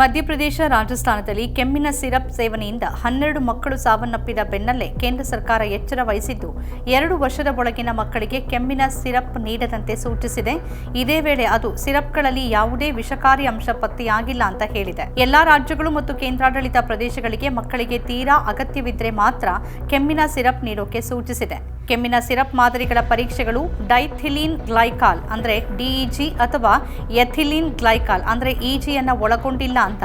ಮಧ್ಯಪ್ರದೇಶ ರಾಜಸ್ಥಾನದಲ್ಲಿ ಕೆಮ್ಮಿನ ಸಿರಪ್ ಸೇವನೆಯಿಂದ ಹನ್ನೆರಡು ಮಕ್ಕಳು ಸಾವನ್ನಪ್ಪಿದ ಬೆನ್ನಲ್ಲೇ ಕೇಂದ್ರ ಸರ್ಕಾರ ಎಚ್ಚರ ವಹಿಸಿದ್ದು, ಎರಡು ವರ್ಷದ ಒಳಗಿನ ಮಕ್ಕಳಿಗೆ ಕೆಮ್ಮಿನ ಸಿರಪ್ ನೀಡದಂತೆ ಸೂಚಿಸಿದೆ. ಇದೇ ವೇಳೆ ಅದು ಸಿರಪ್ಗಳಲ್ಲಿ ಯಾವುದೇ ವಿಷಕಾರಿ ಅಂಶ ಪತ್ತೆಯಾಗಿಲ್ಲ ಅಂತ ಹೇಳಿದೆ. ಎಲ್ಲಾ ರಾಜ್ಯಗಳು ಮತ್ತು ಕೇಂದ್ರಾಡಳಿತ ಪ್ರದೇಶಗಳಿಗೆ ಮಕ್ಕಳಿಗೆ ತೀರಾ ಅಗತ್ಯವಿದ್ದರೆ ಮಾತ್ರ ಕೆಮ್ಮಿನ ಸಿರಪ್ ನೀಡೋಕೆ ಸೂಚಿಸಿದೆ. ಕೆಮ್ಮಿನ ಸಿರಪ್ ಮಾದರಿಗಳ ಪರೀಕ್ಷೆಗಳು ಡೈಥಿಲೀನ್ ಗ್ಲೈಕಾಲ್, ಅಂದರೆ ಡಿಇಜಿ ಅಥವಾ ಎಥಿಲೀನ್ ಗ್ಲೈಕಾಲ್, ಅಂದರೆ ಇಜಿಯನ್ನು ಒಳಗೊಂಡಿಲ್ಲ ಅಂತ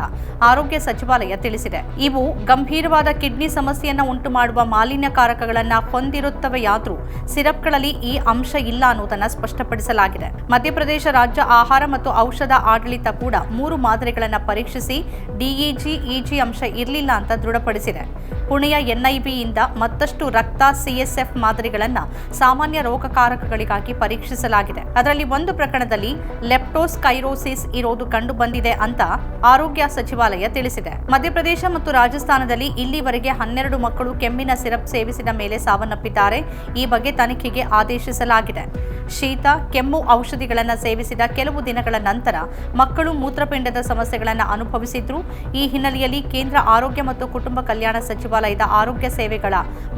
ಆರೋಗ್ಯ ಸಚಿವಾಲಯ ತಿಳಿಸಿದೆ. ಇವು ಗಂಭೀರವಾದ ಕಿಡ್ನಿ ಸಮಸ್ಯೆಯನ್ನು ಉಂಟು ಮಾಡುವ ಮಾಲಿನ್ಯಕಾರಕಗಳನ್ನು ಹೊಂದಿರುತ್ತವೆಯಾದರೂ ಸಿರಪ್ಗಳಲ್ಲಿ ಈ ಅಂಶ ಇಲ್ಲ ಅನ್ನೋದನ್ನು ಸ್ಪಷ್ಟಪಡಿಸಲಾಗಿದೆ. ಮಧ್ಯಪ್ರದೇಶ ರಾಜ್ಯ ಆಹಾರ ಮತ್ತು ಔಷಧ ಆಡಳಿತ ಕೂಡ ಮೂರು ಮಾದರಿಗಳನ್ನು ಪರೀಕ್ಷಿಸಿ ಡಿಇಜಿ ಇಜಿ ಅಂಶ ಇರಲಿಲ್ಲ ಅಂತ ದೃಢಪಡಿಸಿದೆ. ಪುಣೆಯ ಎನ್ಐಬಿಯಿಂದ ಮತ್ತಷ್ಟು ರಕ್ತ ಸಿಎಸ್ಎಫ್ ಮಾದರಿಗಳನ್ನು ಸಾಮಾನ್ಯ ರೋಗಕಾರಕಗಳಿಗಾಗಿ ಪರೀಕ್ಷಿಸಲಾಗಿದೆ. ಅದರಲ್ಲಿ ಒಂದು ಪ್ರಕರಣದಲ್ಲಿ ಲೆಪ್ಟೋಸ್ಕೈರೋಸಿಸ್ ಇರೋದು ಕಂಡುಬಂದಿದೆ ಅಂತ ಆರೋಗ್ಯ ಸಚಿವಾಲಯ ತಿಳಿಸಿದೆ. ಮಧ್ಯಪ್ರದೇಶ ಮತ್ತು ರಾಜಸ್ಥಾನದಲ್ಲಿ ಇಲ್ಲಿವರೆಗೆ ಹನ್ನೆರಡು ಮಕ್ಕಳು ಕೆಮ್ಮಿನ ಸಿರಪ್ ಸೇವಿಸಿದ ಮೇಲೆ ಸಾವನ್ನಪ್ಪಿದ್ದಾರೆ. ಈ ಬಗ್ಗೆ ತನಿಖೆಗೆ ಆದೇಶಿಸಲಾಗಿದೆ. ಶೀತ, ಕೆಮ್ಮು ಔಷಧಿಗಳನ್ನು ಸೇವಿಸಿದ ಕೆಲವು ದಿನಗಳ ನಂತರ ಮಕ್ಕಳು ಮೂತ್ರಪಿಂಡದ ಸಮಸ್ಯೆಗಳನ್ನು ಅನುಭವಿಸಿದ್ರು. ಈ ಹಿನ್ನೆಲೆಯಲ್ಲಿ ಕೇಂದ್ರ ಆರೋಗ್ಯ ಮತ್ತು ಕುಟುಂಬ ಕಲ್ಯಾಣ ಸಚಿವಾಲಯದ ಆರೋಗ್ಯ ಸೇವೆಗಳ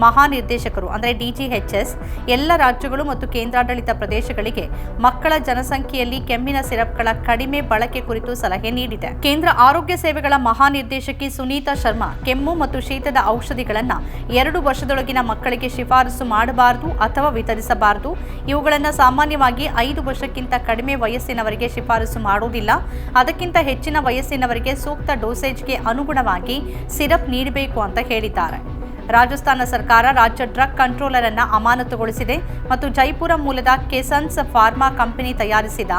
ಮಹಾನಿರ್ದೇಶಕರು, ಅಂದರೆ ಡಿಜಿಎಚ್ಎಸ್ ಎಲ್ಲ ರಾಜ್ಯಗಳು ಮತ್ತು ಕೇಂದ್ರಾಡಳಿತ ಪ್ರದೇಶಗಳಿಗೆ ಮಕ್ಕಳ ಜನಸಂಖ್ಯೆಯಲ್ಲಿ ಕೆಮ್ಮಿನ ಸಿರಪ್ಗಳ ಕಡಿಮೆ ಬಳಕೆ ಕುರಿತು ಸಲಹೆ ನೀಡಿದೆ. ಕೇಂದ್ರ ಆರೋಗ್ಯ ಸೇವೆಗಳ ಮಹಾನಿರ್ದೇಶಕಿ ಸುನೀತಾ ಶರ್ಮಾ ಕೆಮ್ಮು ಮತ್ತು ಶೀತದ ಔಷಧಿಗಳನ್ನು ಎರಡು ವರ್ಷದೊಳಗಿನ ಮಕ್ಕಳಿಗೆ ಶಿಫಾರಸು ಮಾಡಬಾರದು ಅಥವಾ ವಿತರಿಸಬಾರದು. ಇವುಗಳನ್ನು ಸಾಮಾನ್ಯವಾಗಿ ಐದು ವರ್ಷಕ್ಕಿಂತ ಕಡಿಮೆ ವಯಸ್ಸಿನವರಿಗೆ ಶಿಫಾರಸು ಮಾಡುವುದಿಲ್ಲ. ಅದಕ್ಕಿಂತ ಹೆಚ್ಚಿನ ವಯಸ್ಸಿನವರಿಗೆ ಸೂಕ್ತ ಡೋಸೇಜ್ಗೆ ಅನುಗುಣವಾಗಿ ಸಿರಪ್ ನೀಡಬೇಕು ಅಂತ ಹೇಳಿದ್ದಾರೆ. ರಾಜಸ್ಥಾನ ಸರ್ಕಾರ ರಾಜ್ಯ ಡ್ರಗ್ ಕಂಟ್ರೋಲರ್ ಅನ್ನ ಅಮಾನತುಗೊಳಿಸಿದೆ ಮತ್ತು ಜೈಪುರ ಮೂಲದ ಕೆಸನ್ಸ್ ಫಾರ್ಮಾ ಕಂಪನಿ ತಯಾರಿಸಿದ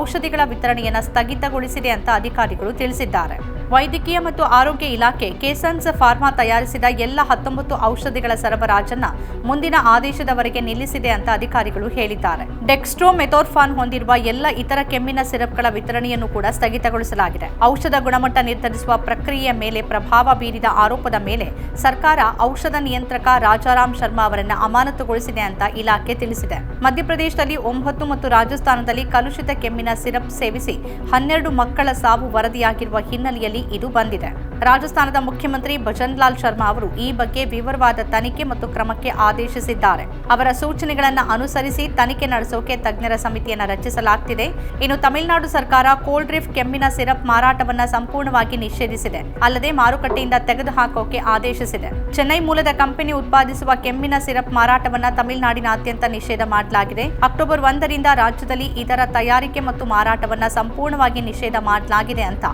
ಔಷಧಿಗಳ ವಿತರಣೆಯನ್ನು ಸ್ಥಗಿತಗೊಳಿಸಿದೆ ಅಂತ ಅಧಿಕಾರಿಗಳು ತಿಳಿಸಿದ್ದಾರೆ. ವೈದ್ಯಕೀಯ ಮತ್ತು ಆರೋಗ್ಯ ಇಲಾಖೆ ಕೇಸನ್ಸ್ ಫಾರ್ಮಾ ತಯಾರಿಸಿದ ಎಲ್ಲ ಹತ್ತೊಂಬತ್ತು ಔಷಧಿಗಳ ಸರಬರಾಜನ್ನ ಮುಂದಿನ ಆದೇಶದವರೆಗೆ ನಿಲ್ಲಿಸಿದೆ ಅಂತ ಅಧಿಕಾರಿಗಳು ಹೇಳಿದ್ದಾರೆ. ಡೆಕ್ಸ್ಟ್ರೋ ಮೆಥೋರ್ಫಾನ್ ಹೊಂದಿರುವ ಎಲ್ಲ ಇತರ ಕೆಮ್ಮಿನ ಸಿರಪ್ಗಳ ವಿತರಣೆಯನ್ನು ಕೂಡ ಸ್ಥಗಿತಗೊಳಿಸಲಾಗಿದೆ. ಔಷಧ ಗುಣಮಟ್ಟ ನಿರ್ಧರಿಸುವ ಪ್ರಕ್ರಿಯೆಯ ಮೇಲೆ ಪ್ರಭಾವ ಬೀರಿದ ಆರೋಪದ ಮೇಲೆ ಸರ್ಕಾರ ಔಷಧ ನಿಯಂತ್ರಕ ರಾಜಾರಾಮ್ ಶರ್ಮಾ ಅವರನ್ನು ಅಮಾನತುಗೊಳಿಸಿದೆ ಅಂತ ಇಲಾಖೆ ತಿಳಿಸಿದೆ. ಮಧ್ಯಪ್ರದೇಶದಲ್ಲಿ ಒಂಬತ್ತು ಮತ್ತು ರಾಜಸ್ಥಾನದಲ್ಲಿ ಕಲುಷಿತ ಕೆಮ್ಮಿನ ಸಿರಪ್ ಸೇವಿಸಿ ಹನ್ನೆರಡು ಮಕ್ಕಳ ಸಾವು ವರದಿಯಾಗಿರುವ ಹಿನ್ನೆಲೆಯಲ್ಲಿ ಇದು ಬಂದಿದೆ. ರಾಜಸ್ಥಾನದ ಮುಖ್ಯಮಂತ್ರಿ ಭಜನ್ ಲಾಲ್ ಶರ್ಮಾ ಅವರು ಈ ಬಗ್ಗೆ ವಿವರವಾದ ತನಿಖೆ ಮತ್ತು ಕ್ರಮಕ್ಕೆ ಆದೇಶಿಸಿದ್ದಾರೆ. ಅವರ ಸೂಚನೆಗಳನ್ನು ಅನುಸರಿಸಿ ತನಿಖೆ ನಡೆಸೋಕೆ ತಜ್ಞರ ಸಮಿತಿಯನ್ನು ರಚಿಸಲಾಗ್ತಿದೆ. ಇನ್ನು ತಮಿಳುನಾಡು ಸರ್ಕಾರ ಕೋಲ್ಡ್ ಡ್ರಿಫ್ ಕೆಮ್ಮಿನ ಸಿರಪ್ ಮಾರಾಟವನ್ನ ಸಂಪೂರ್ಣವಾಗಿ ನಿಷೇಧಿಸಿದೆ. ಅಲ್ಲದೆ ಮಾರುಕಟ್ಟೆಯಿಂದ ತೆಗೆದುಹಾಕೋಕೆ ಆದೇಶಿಸಿದೆ. ಚೆನ್ನೈ ಮೂಲದ ಕಂಪನಿ ಉತ್ಪಾದಿಸುವ ಕೆಮ್ಮಿನ ಸಿರಪ್ ಮಾರಾಟವನ್ನ ತಮಿಳುನಾಡಿನಾದ್ಯಂತ ನಿಷೇಧ ಮಾಡಲಾಗಿದೆ. ಅಕ್ಟೋಬರ್ ಒಂದರಿಂದ ರಾಜ್ಯದಲ್ಲಿ ಇದರ ತಯಾರಿಕೆ ಮತ್ತು ಮಾರಾಟವನ್ನ ಸಂಪೂರ್ಣವಾಗಿ ನಿಷೇಧ ಮಾಡಲಾಗಿದೆ ಅಂತ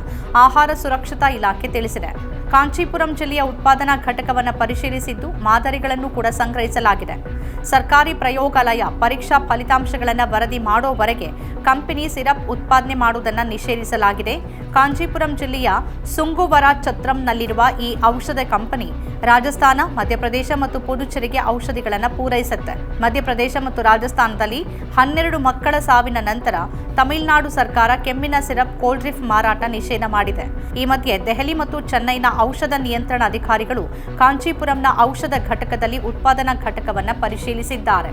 ಆಹಾರ ಸುರಕ್ಷತಾ ಇಲಾಖೆ ತಿಳಿಸಿದೆ. ಕಾಂಚೀಪುರಂ ಜಿಲ್ಲೆಯ ಉತ್ಪಾದನಾ ಘಟಕವನ್ನು ಪರಿಶೀಲಿಸಿದ್ದು ಮಾದರಿಗಳನ್ನು ಕೂಡ ಸಂಗ್ರಹಿಸಲಾಗಿದೆ. ಸರ್ಕಾರಿ ಪ್ರಯೋಗಾಲಯ ಪರೀಕ್ಷಾ ಫಲಿತಾಂಶಗಳನ್ನು ವರದಿ ಮಾಡೋವರೆಗೆ ಕಂಪನಿ ಸಿರಪ್ ಉತ್ಪಾದನೆ ಮಾಡುವುದನ್ನು ನಿಷೇಧಿಸಲಾಗಿದೆ. ಕಾಂಚೀಪುರಂ ಜಿಲ್ಲೆಯ ಸುಂಗುವರ ಛತ್ರಂನಲ್ಲಿರುವ ಈ ಔಷಧ ಕಂಪನಿ ರಾಜಸ್ಥಾನ, ಮಧ್ಯಪ್ರದೇಶ ಮತ್ತು ಪುದುಚೇರಿಗೆ ಔಷಧಿಗಳನ್ನು ಪೂರೈಸುತ್ತೆ. ಮಧ್ಯಪ್ರದೇಶ ಮತ್ತು ರಾಜಸ್ಥಾನದಲ್ಲಿ ಹನ್ನೆರಡು ಮಕ್ಕಳ ಸಾವಿನ ನಂತರ ತಮಿಳುನಾಡು ಸರ್ಕಾರ ಕೆಮ್ಮಿನ ಸಿರಪ್ ಕೋಲ್ಡ್ ಡ್ರಿಫ್ ಮಾರಾಟ ನಿಷೇಧ ಮಾಡಿದೆ. ಈ ಮಧ್ಯೆ ದೆಹಲಿ ಮತ್ತು ಚೆನ್ನೈನ ಔಷಧ ನಿಯಂತ್ರಣ ಅಧಿಕಾರಿಗಳು ಕಾಂಚೀಪುರಂನ ಔಷಧ ಘಟಕದಲ್ಲಿ ಉತ್ಪಾದನಾ ಘಟಕವನ್ನು ಪರಿಶೀಲಿಸಿದ್ದಾರೆ.